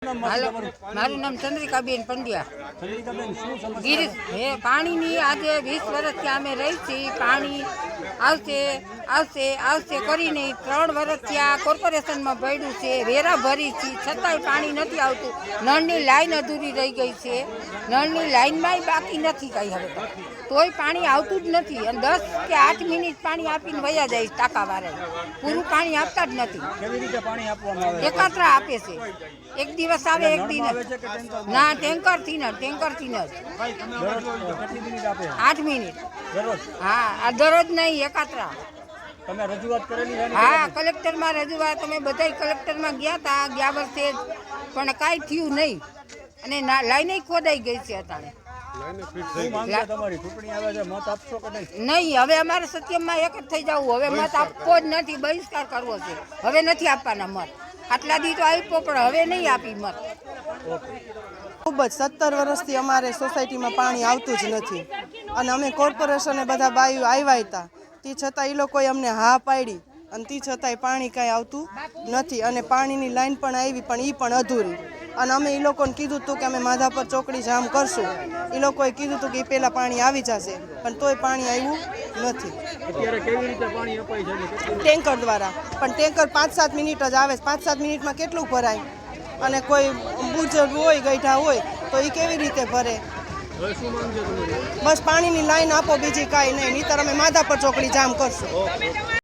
મારું નામ ચંદ્રિકાબેન પંડ્યા. ચંદ્રિકાબેન, શું હે પાણીની આજે વીસ વર્ષથી અમે રહી છીએ. પાણી આવશે આવશે આવશે કરીને ત્રણ વર્ષથી આ કોર્પોરેશનમાં પડ્યું છે. વેરા ભરી છે છતાંય પાણી નથી આવતું. નળની લાઈન અધૂરી રહી ગઈ છે. નળની લાઈનમાંય બાકી નથી કાંઈ હવે. તોય પાણી આવતું જ નથી. અને દસ કે આઠ મિનિટ પાણી આપીને વયા જાય ટાંકાવાળા પૂરું પાણી આપતા જ નથી? એકાત્રા આપે છે. એક દિવસ આવે એક દિન. દિવસ? ના ટેન્કરથી ન ટેન્કરથી ન. જ થી ન આઠ મિનિટ. હા આ દરરોજ નહીં એકાત્રા. તમે રજૂઆત કરેલી હા? કલેક્ટરમાં રજૂઆત અમે બધાય કલેક્ટરમાં ગયા હતા ગયા વર્ષે પણ કાંઈ થયું નહીં. અને ના લાઈને ખોદાઈ ગઈ છે અત્યારે શું માંગ છે તમારી? ચૂંટણી આવે છે મત આપશો કે નહીં? નહીં હવે અમારે સત્યમમાં એક જ થઈ જવું. હવે મત આપવો જ નથી બહિષ્કાર કરવો છે. હવે નથી આપવાના મત. આટલા દી તો આપ્યો, પણ હવે નહીં આપી મત. ખૂબ જ સત્તર વર્ષથી અમારે સોસાયટીમાં પાણી આવતું જ નથી. અને અમે કોર્પોરેશને બધા બાયું આવ્યા હતા. તે છતાં એ લોકોએ અમને હા પાડી. અને તે છતાંય પાણી કાંઈ આવતું નથી. અને પાણીની લાઈન પણ આવી, પણ એ પણ અધૂરી. અને અમે એ લોકોને કીધું હતું કે અમે માધાપર ચોકડી જામ કરશું. એ લોકોએ કીધું હતું કે એ પહેલાં પાણી આવી જશે. પણ તોય પાણી આવ્યું નથી? ટેન્કર દ્વારા. પણ ટેન્કર પાંચ સાત મિનિટ જ આવે પાંચ સાત મિનિટમાં કેટલું ભરાય? અને કોઈ બુજર હોય ગઈઢા હોય તો એ કેવી રીતે ભરે? બસ પાણીની લાઈન આપો બીજી કાંઈ નહીં. નહીતર અમે માધાપર ચોકડી જામ કરશું.